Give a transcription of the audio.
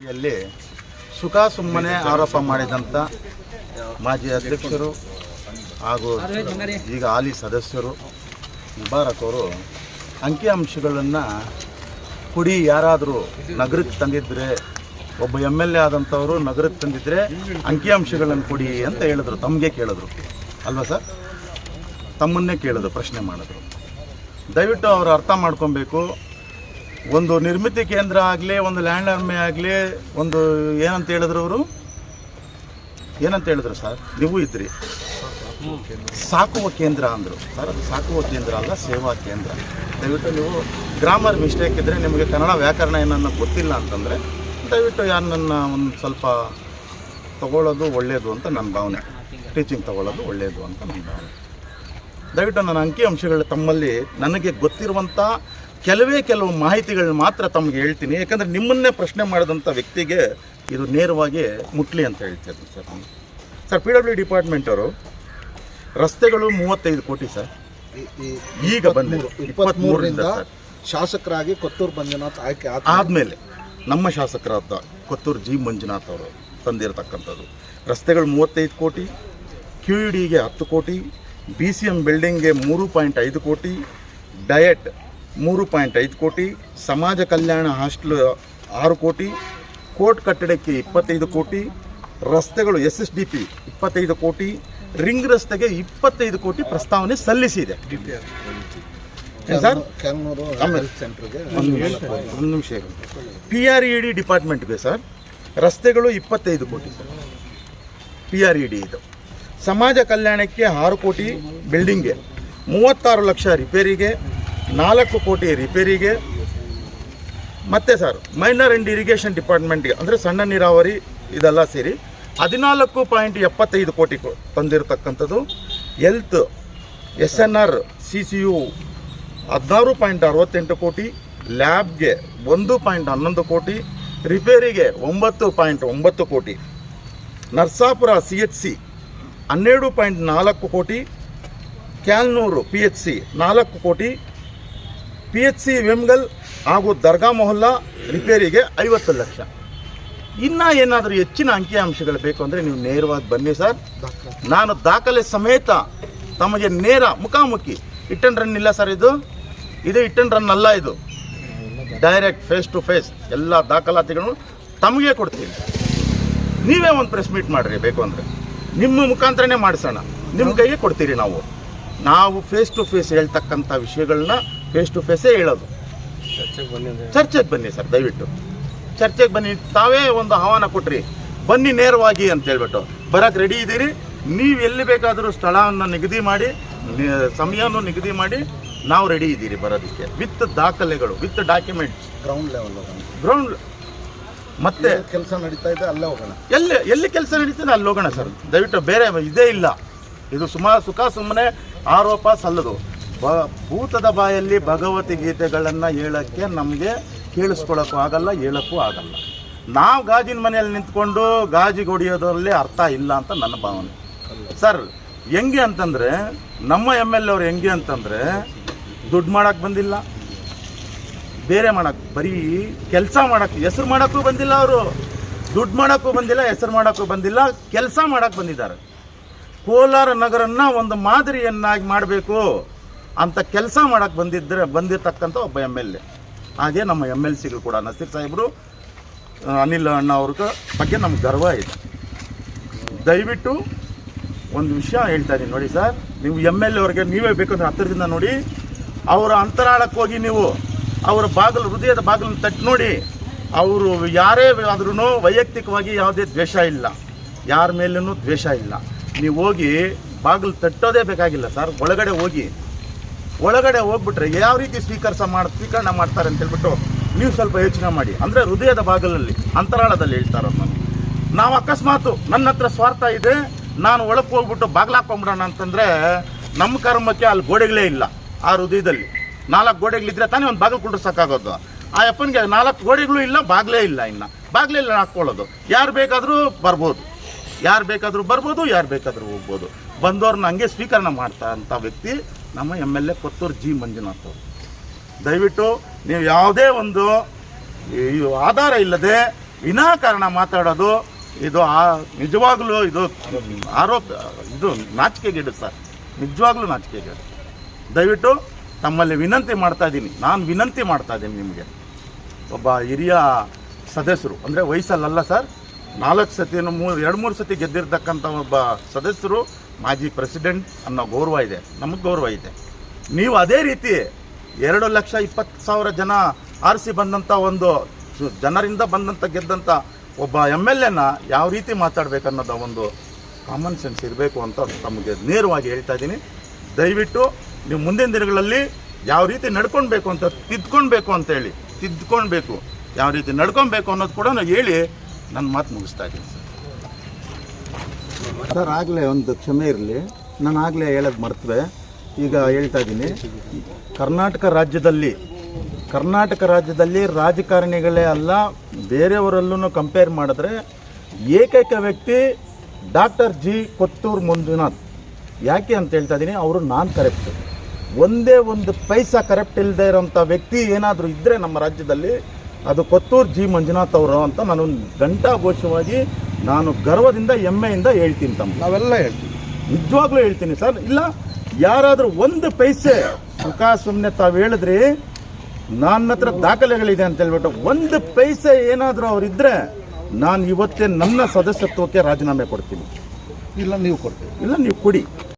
ಯಲ್ಲಿ ಸುಖ ಸುಮ್ಮನೆ ಆರೋಪ ಮಾಡಿದಂಥ ಮಾಜಿ ಅಧ್ಯಕ್ಷರು ಹಾಗೂ ಈಗ ಹಾಲಿ ಸದಸ್ಯರು ಮುಬಾರಕ್ ಅವರು ಅಂಕಿಅಂಶಗಳನ್ನು ಕುಡಿ ಯಾರಾದರೂ ನಗರಕ್ಕೆ ತಂದಿದ್ದರೆ ಒಬ್ಬ ಎಂ ಎಲ್ ಎ ಆದಂಥವರು ನಗರಕ್ಕೆ ತಂದಿದ್ದರೆ ಅಂಕಿಅಂಶಗಳನ್ನು ಕೊಡಿ ಅಂತ ಹೇಳಿದ್ರು. ತಮಗೆ ಕೇಳಿದ್ರು. ಅಲ್ವಾ ಸರ್? ತಮ್ಮನ್ನೇ ಕೇಳಿದ್ರು, ಪ್ರಶ್ನೆ ಮಾಡಿದ್ರು. ದಯವಿಟ್ಟು ಅವರು ಅರ್ಥ ಮಾಡ್ಕೊಬೇಕು. ಒಂದು ನಿರ್ಮಿತಿ ಕೇಂದ್ರ ಆಗಲಿ, ಒಂದು ಲ್ಯಾಂಡ್ ಆರ್ಮಿ ಆಗಲಿ, ಒಂದು ಏನಂತ ಹೇಳಿದ್ರು ಅವರು? ಏನಂತ ಹೇಳಿದ್ರು ಸರ್? ನೀವು ಇದ್ರಿ. ಸಾಕುವ ಕೇಂದ್ರ ಅಂದರು. ಸರ್, ಅದು ಸಾಕುವ ಕೇಂದ್ರ ಅಲ್ಲ, ಸೇವಾ ಕೇಂದ್ರ. ದಯವಿಟ್ಟು ನೀವು ಗ್ರಾಮರ್ ಮಿಸ್ಟೇಕ್ ಇದ್ದರೆ ನಿಮಗೆ ಕನ್ನಡ ವ್ಯಾಕರಣ ಏನನ್ನ ಗೊತ್ತಿಲ್ಲ ಅಂತಂದರೆ, ದಯವಿಟ್ಟು ಯಾರನ್ನ ಒಂದು ಸ್ವಲ್ಪ ತಗೊಳ್ಳೋದು ಒಳ್ಳೆಯದು ಅಂತ ನನ್ನ ಭಾವನೆ. ಟೀಚಿಂಗ್ ತಗೊಳ್ಳೋದು ಒಳ್ಳೆಯದು ಅಂತ ನನ್ನ ಭಾವನೆ. ದಯವಿಟ್ಟು ನನ್ನ ಅಂಕಿಅಂಶಗಳು ತಮ್ಮಲ್ಲಿ ನನಗೆ ಗೊತ್ತಿರುವಂಥ ಕೆಲವೇ ಕೆಲವು ಮಾಹಿತಿಗಳನ್ನ ಮಾತ್ರ ತಮಗೆ ಹೇಳ್ತೀನಿ. ಯಾಕಂದ್ರೆ ನಿಮ್ಮನ್ನೇ ಪ್ರಶ್ನೆ ಮಾಡಿದಂಥ ವ್ಯಕ್ತಿಗೆ ಇದು ನೇರವಾಗಿ ಮುಟ್ಲಿ ಅಂತ ಹೇಳ್ತಿದ್ರು ಸರ್ ನಾನು. ಸರ್ ಪಿ ಡಬ್ಲ್ಯೂ ಡಿಪಾರ್ಟ್ಮೆಂಟ್ ಅವರು ರಸ್ತೆಗಳು ಮೂವತ್ತೈದು ಕೋಟಿ ಸರ್. ಈಗ ಬಂದಿದೆ. ಇಪ್ಪತ್ತ್ಮೂರರಿಂದ ಶಾಸಕರಾಗಿ ಕೊತ್ತೂರು ಮಂಜುನಾಥ್ ಆಯ್ಕೆ ಆದ ಆದಮೇಲೆ ನಮ್ಮ ಶಾಸಕರಾದ ಕೊತ್ತೂರು ಜಿ ಮಂಜುನಾಥ್ ಅವರು ತಂದಿರತಕ್ಕಂಥದ್ದು. ರಸ್ತೆಗಳು ಮೂವತ್ತೈದು ಕೋಟಿ ಕ್ಯೂ ಇ ಡಿಗೆ ಹತ್ತು ಕೋಟಿ ಬಿ ಸಿ ಎಂ ಬಿಲ್ಡಿಂಗ್ಗೆ ಮೂರು ಪಾಯಿಂಟ್ ಐದು ಕೋಟಿ ಡಯಟ್ ಮೂರು ಪಾಯಿಂಟ್ ಐದು ಕೋಟಿ ಸಮಾಜ ಕಲ್ಯಾಣ ಹಾಸ್ಟೆಲ್ ಆರು ಕೋಟಿ ಕೋರ್ಟ್ ಕಟ್ಟಡಕ್ಕೆ ಇಪ್ಪತ್ತೈದು ಕೋಟಿ ರಸ್ತೆಗಳು ಎಸ್ ಎಸ್ ಡಿ ಪಿ ಇಪ್ಪತ್ತೈದು ಕೋಟಿ ರಿಂಗ್ ರಸ್ತೆಗೆ ಇಪ್ಪತ್ತೈದು ಕೋಟಿ ಪ್ರಸ್ತಾವನೆ ಸಲ್ಲಿಸಿದೆ. ಸರ್? ಒಂದು ನಿಮಿಷ. ಪಿ ಆರ್ ಇ ಡಿ ಡಿಪಾರ್ಟ್ಮೆಂಟ್ಗೆ ಸರ್ ರಸ್ತೆಗಳು ಇಪ್ಪತ್ತೈದು ಕೋಟಿ sir. P R E D ಇದು. ಸಮಾಜ ಕಲ್ಯಾಣಕ್ಕೆ ಆರು ಕೋಟಿ ಬಿಲ್ಡಿಂಗ್ಗೆ ಮೂವತ್ತಾರು ಲಕ್ಷ ರಿಪೇರಿಗೆ ನಾಲ್ಕು ಕೋಟಿ ರಿಪೇರಿಗೆ, ಮತ್ತೆ ಸರ್, ಮೈನರ್ ಆ್ಯಂಡ್ ಇರಿಗೇಷನ್ ಡಿಪಾರ್ಟ್ಮೆಂಟ್ಗೆ, ಅಂದರೆ ಸಣ್ಣ ನೀರಾವರಿ ಇದೆಲ್ಲ ಸೇರಿ ಹದಿನಾಲ್ಕು ಪಾಯಿಂಟ್ ಎಪ್ಪತ್ತೈದು ಕೋಟಿ ತಂದಿರತಕ್ಕಂಥದ್ದು. Health S N R C C U ಹದಿನಾರು ಪಾಯಿಂಟ್ ಅರವತ್ತೆಂಟು ಕೋಟಿ, ಲ್ಯಾಬ್ಗೆ ಒಂದು ಪಾಯಿಂಟ್ ಹನ್ನೊಂದು ಕೋಟಿ, ರಿಪೇರಿಗೆ ಒಂಬತ್ತು ಪಾಯಿಂಟ್ ಒಂಬತ್ತು ಕೋಟಿ. ನರ್ಸಾಪುರ ಸಿ ಎಚ್ ಸಿ ಹನ್ನೆರಡು ಪಾಯಿಂಟ್ ನಾಲ್ಕು ಕೋಟಿ, ಕ್ಯಾಲ್ನೂರು ಪಿ ಎಚ್ ಸಿ ನಾಲ್ಕು ಕೋಟಿ ಪಿ ಎಚ್ ಸಿ ವೆಮ್ಗಲ್ ಹಾಗೂ ದರ್ಗಾ ಮೊಹಲ್ಲಾ ರಿಪೇರಿಗೆ ಐವತ್ತು ಲಕ್ಷ. ಇನ್ನ ಏನಾದರೂ ಹೆಚ್ಚಿನ ಅಂಕಿಅಂಶಗಳು ಬೇಕು ಅಂದರೆ ನೀವು ನೇರವಾಗಿ ಬನ್ನಿ ಸರ್. ನಾನು ದಾಖಲೆ ಸಮೇತ ತಮಗೆ ನೇರ ಮುಖಾಮುಖಿ ಇಟ್ ರನ್ ಇಲ್ಲ ಸರ್ ಇದು. ಇದು ಇಟ್ ರನ್ ಅಲ್ಲ ಇದು. ಡೈರೆಕ್ಟ್ ಫೇಸ್ ಟು ಫೇಸ್ ಎಲ್ಲ ದಾಖಲಾತಿಗಳನ್ನು ತಮಗೆ ಕೊಡ್ತೀನಿ. ನೀವೇ ಒಂದು ಪ್ರೆಸ್ ಮೀಟ್ ಮಾಡಿರಿ ಬೇಕು ಅಂದರೆ. ನಿಮ್ಮ ಮುಖಾಂತರನೇ ಮಾಡಿಸೋಣ. ನಿಮ್ಮ ಕೈಗೆ ಕೊಡ್ತೀರಿ ನಾವು. ನಾವು ಫೇಸ್ ಟು ಫೇಸ್ ಹೇಳ್ತಕ್ಕಂಥ ವಿಷಯಗಳನ್ನ ಫೇಸ್ ಟು ಫೇಸೇ ಹೇಳೋದು. ಚರ್ಚೆಗೆ ಬನ್ನಿ ಸರ್ ದಯವಿಟ್ಟು. ಚರ್ಚೆಗೆ ಬನ್ನಿ ತಾವೇ ಒಂದು ಆಹ್ವಾನ ಕೊಟ್ರಿ. ಬನ್ನಿ ನೇರವಾಗಿ ಅಂತ ಹೇಳ್ಬಿಟ್ಟು. ಬರಕ್ ರೆಡಿ ಇದ್ದೀರಿ? ನೀವು ಎಲ್ಲಿ ಬೇಕಾದರೂ ಸ್ಥಳವನ್ನು ನಿಗದಿ ಮಾಡಿ ಸಮಯನೂ ಸಮಯವನ್ನು ನಿಗದಿ ಮಾಡಿ ನಾವು ರೆಡಿ ಇದ್ದೀರಿ ಬರೋದಕ್ಕೆ. ವಿತ್ ದಾಖಲೆಗಳು ವಿತ್ ಡಾಕ್ಯುಮೆಂಟ್ಸ್ ಗ್ರೌಂಡ್ ಲೆವೆಲ್ ಹೋಗೋಣ. ಗ್ರೌಂಡ್ ಮತ್ತೆ ಕೆಲಸ ನಡೀತಾ ಇದೆ ಅಲ್ಲೇ ಹೋಗೋಣ. ಎಲ್ಲಿ ಎಲ್ಲಿ ಕೆಲಸ ನಡೀತದೆ ಅಲ್ಲಿ ಹೋಗೋಣ ಸರ್. ದಯವಿಟ್ಟು ಬೇರೆ ಇದೇ ಇಲ್ಲ. ಇದು ಸುಮಾರು ಸುಖ ಸುಮ್ಮನೆ ಆರೋಪ ಸಲ್ಲದು. ಬ ಭೂತದ ಬಾಯಲ್ಲಿ ಭಗವತಿ ಗೀತೆಗಳನ್ನು ಹೇಳೋಕ್ಕೆ ನಮಗೆ ಕೇಳಿಸ್ಕೊಳ್ಳೋಕ್ಕೂ ಆಗಲ್ಲ, ಹೇಳೋಕ್ಕೂ ಆಗಲ್ಲ. ನಾವು ಗಾಜಿನ ಮನೆಯಲ್ಲಿ ನಿಂತ್ಕೊಂಡು ಗಾಜಿಗೆ ಹೊಡಿಯೋದ್ರಲ್ಲಿ ಅರ್ಥ ಇಲ್ಲ ಅಂತ ನನ್ನ ಭಾವನೆ. ಸರ್, ಹೆಂಗೆ ಅಂತಂದರೆ, ನಮ್ಮ ಎಂ ಎಲ್ ಅವ್ರು ಹೆಂಗೆ ಅಂತಂದರೆ, ದುಡ್ಡು ಮಾಡೋಕ್ಕೆ ಬಂದಿಲ್ಲ. ಬೇರೆ ಮಾಡೋಕ್ಕೆ ಬರೀ ಕೆಲಸ ಮಾಡೋಕ್ಕೆ ಹೆಸರು ಮಾಡೋಕ್ಕೂ ಬಂದಿಲ್ಲ ಅವರು. ದುಡ್ಡು ಮಾಡೋಕ್ಕೂ ಬಂದಿಲ್ಲ, ಹೆಸರು ಮಾಡೋಕ್ಕೂ ಬಂದಿಲ್ಲ, ಕೆಲಸ ಮಾಡೋಕ್ಕೆ ಬಂದಿದ್ದಾರೆ. ಕೋಲಾರ ನಗರನ್ನ ಒಂದು ಮಾದರಿಯನ್ನಾಗಿ ಮಾಡಬೇಕು. ಅಂತ ಕೆಲಸ ಮಾಡಕ್ಕೆ ಬಂದಿದ್ದರೆ ಬಂದಿರತಕ್ಕಂಥ ಒಬ್ಬ ಎಂ ಎಲ್ ಎ. ಹಾಗೆ ನಮ್ಮ ಎಂ ಎಲ್ ಸಿಗಳು ಕೂಡ, ನಸೀರ್ ಸಾಹೇಬರು ಅನಿಲ್ ಅಣ್ಣ ಅವ್ರ ಬಗ್ಗೆ ನಮ್ಗೆ ಗರ್ವ ಇದೆ. ದಯವಿಟ್ಟು ಒಂದು ವಿಷಯ ಹೇಳ್ತಾ ಇದ್ದೀನಿ ನೋಡಿ ಸರ್, ನೀವು ಎಂ ಎಲ್ ಅವ್ರಿಗೆ ನೀವೇ ಬೇಕಂದ್ರೆ ಹತ್ತಿರದಿಂದ ನೋಡಿ, ಅವರ ಅಂತರಾಳಕ್ಕೆ ಹೋಗಿ ನೀವು ಅವರ ಬಾಗಿಲು, ಹೃದಯದ ಬಾಗಿಲನ್ನು ತಟ್ಟು ನೋಡಿ, ಅವರು ಯಾರೇ ಆದ್ರೂ ವೈಯಕ್ತಿಕವಾಗಿ ಯಾವುದೇ ದ್ವೇಷ ಇಲ್ಲ. ಯಾರ ಮೇಲೂ ದ್ವೇಷ ಇಲ್ಲ. ನೀವು ಹೋಗಿ ಬಾಗಿಲು ತಟ್ಟೋದೇ ಬೇಕಾಗಿಲ್ಲ ಸರ್, ಒಳಗಡೆ ಹೋಗಿ. ಒಳಗಡೆ ಹೋಗ್ಬಿಟ್ರೆ ಯಾವ ರೀತಿ ಸ್ವೀಕರಿಸ ಮಾಡಿ ಸ್ವೀಕರಣೆ ಮಾಡ್ತಾರೆ ಅಂತ ಹೇಳ್ಬಿಟ್ಟು ನೀವು ಸ್ವಲ್ಪ ಯೋಚನೆ ಮಾಡಿ. ಅಂದರೆ ಹೃದಯದ ಭಾಗದಲ್ಲಿ ಅಂತರಾಳದಲ್ಲಿ ಹೇಳ್ತಾರೆ ನಾವು ಅಕಸ್ಮಾತು ನನ್ನ ಹತ್ರ ಸ್ವಾರ್ಥ ಇದೆ, ನಾನು ಒಳಕ್ಕೆ ಹೋಗ್ಬಿಟ್ಟು ಬಾಗ್ಲಾಕೊಂಬಿಡೋಣ ಅಂತಂದರೆ ನಮ್ಮ ಕರ್ಮಕ್ಕೆ ಅಲ್ಲಿ ಗೋಡೆಗಳೇ ಇಲ್ಲ ಆ ಹೃದಯದಲ್ಲಿ. ನಾಲ್ಕು ಗೋಡೆಗಳಿದ್ರೆ ತಾನೇ ಒಂದು ಬಾಗಿಲು ಸಾಕಾಗೋದು ಆ ಅಪ್ಪನಿಗೆ ನಾಲ್ಕು ಗೋಡೆಗಳು ಇಲ್ಲ, ಬಾಗ್ಲೇ ಇಲ್ಲ ಇನ್ನು. ಬಾಗ್ಲೇ ಇಲ್ಲ ಹಾಕ್ಕೊಳ್ಳೋದು ಯಾರು ಬೇಕಾದರೂ ಬರ್ಬೋದು. ಯಾರು ಬೇಕಾದರೂ ಬರ್ಬೋದು, ಯಾರು ಬೇಕಾದರೂ ಹೋಗ್ಬೋದು. ಬಂದವ್ರನ್ನ ಹಂಗೆ ಸ್ವೀಕರಣೆ ಮಾಡ್ತಾ ಅಂತ ವ್ಯಕ್ತಿ ನಮ್ಮ M L A Kothur G Manjunath ಅವರು. ದಯವಿಟ್ಟು ನೀವು ಯಾವುದೇ ಒಂದು ಆಧಾರ ಇಲ್ಲದೆ ವಿನಾಕಾರಣ ಮಾತಾಡೋದು, ಇದು ಆ ನಿಜವಾಗ್ಲೂ ಇದು ಆರೋಪ, ಇದು ನಾಚಿಕೆಗೇಡು ಸರ್. ನಿಜವಾಗ್ಲೂ ನಾಚಿಕೆಗೇಡು. ದಯವಿಟ್ಟು ತಮ್ಮಲ್ಲಿ ವಿನಂತಿ ಮಾಡ್ತಾ ಇದ್ದೀನಿ. ನಾನು ವಿನಂತಿ ಮಾಡ್ತಾ ಇದ್ದೀನಿ ನಿಮಗೆ. ಒಬ್ಬ ಹಿರಿಯ ಸದಸ್ಯರು, ಅಂದರೆ ವಯಸ್ಸಲ್ಲಲ್ಲ ಸರ್, ನಾಲ್ಕು ಸತಿ ಮೂರು, ಎರಡು, ಮೂರು ಸತಿ ಗೆದ್ದಿರ್ತಕ್ಕಂಥ ಒಬ್ಬ ಸದಸ್ಯರು ಮಾಜಿ ಪ್ರೆಸಿಡೆಂಟ್ ಅನ್ನೋ ಗೌರವ ಇದೆ. ನಮಗೆ ಗೌರವ ಇದೆ. ನೀವು ಅದೇ ರೀತಿ ಎರಡು ಲಕ್ಷ ಇಪ್ಪತ್ತು ಸಾವಿರ ಜನ ಆರಿಸಿ ಬಂದಂಥ ಒಂದು ಜನರಿಂದ ಬಂದಂಥ ಗೆದ್ದಂಥ ಒಬ್ಬ ಎಂ ಎಲ್ ಎನ ಯಾವ ರೀತಿ ಮಾತಾಡಬೇಕನ್ನೋದ ಒಂದು ಕಾಮನ್ ಸೆನ್ಸ್ ಇರಬೇಕು ಅಂತ ತಮಗೆ ನೇರವಾಗಿ ಹೇಳ್ತಾ ಇದ್ದೀನಿ. ದಯವಿಟ್ಟು ನೀವು ಮುಂದಿನ ದಿನಗಳಲ್ಲಿ ಯಾವ ರೀತಿ ನಡ್ಕೊಳ್ಬೇಕು ಅಂತ ತಿದ್ಕೊಳ್ಬೇಕು ಅಂತೇಳಿ ತಿದ್ಕೊಳ್ಬೇಕು ಯಾವ ರೀತಿ ನಡ್ಕೊಳ್ಬೇಕು ಅನ್ನೋದು ಕೂಡ ನಾವು ಹೇಳಿ ನನ್ನ ಮಾತು ಮುಗಿಸ್ತಾ ಇದ್ದೀನಿ. ಸರ್, ಆಗಲೇ ಒಂದು ಕ್ಷಮೆ ಇರಲಿ. ನಾನು ಆಗಲೇ ಹೇಳೋದು ಮರ್ತವೆ. ಈಗ ಹೇಳ್ತಾ ಇದ್ದೀನಿ. ಕರ್ನಾಟಕ ರಾಜ್ಯದಲ್ಲಿ ಕರ್ನಾಟಕ ರಾಜ್ಯದಲ್ಲಿ ರಾಜಕಾರಣಿಗಳೇ ಅಲ್ಲ ಬೇರೆಯವರಲ್ಲೂ ಕಂಪೇರ್ ಮಾಡಿದ್ರೆ ಏಕೈಕ ವ್ಯಕ್ತಿ ಡಾಕ್ಟರ್ ಜಿ ಕೊತ್ತೂರು ಮಂಜುನಾಥ್. ಯಾಕೆ ಅಂತ ಹೇಳ್ತಾ ಇದ್ದೀನಿ, ಅವರು ನಾನ್ ಕರೆಕ್ಟ್ ಒಂದೇ ಒಂದು ಪೈಸಾ ಕರೆಕ್ಟ್ ಇಲ್ಲದೆ ಇರೋಂಥ ವ್ಯಕ್ತಿ ಏನಾದರೂ ಇದ್ದರೆ ನಮ್ಮ ರಾಜ್ಯದಲ್ಲಿ, ಅದು ಕೊತ್ತೂರು ಜಿ ಮಂಜುನಾಥ್ ಅವರು ಅಂತ ನಾನು ಘಂಟಾಘೋಷವಾಗಿ ನಾನು ಗರ್ವದಿಂದ ಹೆಮ್ಮೆಯಿಂದ ಹೇಳ್ತೀನಿ ತಮ್ಮ. ನಾವೆಲ್ಲ ಹೇಳ್ತೀವಿ. ನಿಜವಾಗ್ಲೂ ಹೇಳ್ತೀನಿ ಸರ್. ಇಲ್ಲ ಯಾರಾದರೂ ಒಂದು ಪೈಸೆ ಸುಖ ಸುಮ್ಮನೆ ತಾವು ಹೇಳಿದ್ರಿ ನನ್ನ ಹತ್ರ ದಾಖಲೆಗಳಿದೆ ಅಂತ ಹೇಳ್ಬಿಟ್ಟು ಒಂದು ಪೈಸೆ ಏನಾದರೂ ಅವರಿದ್ದರೆ ನಾನು ಇವತ್ತೇ ನನ್ನ ಸದಸ್ಯತ್ವಕ್ಕೆ ರಾಜೀನಾಮೆ ಕೊಡ್ತೀನಿ. ಇಲ್ಲ ನೀವು ಕೊಡ್ತೀವಿ ಇಲ್ಲ ನೀವು ಕೊಡಿ.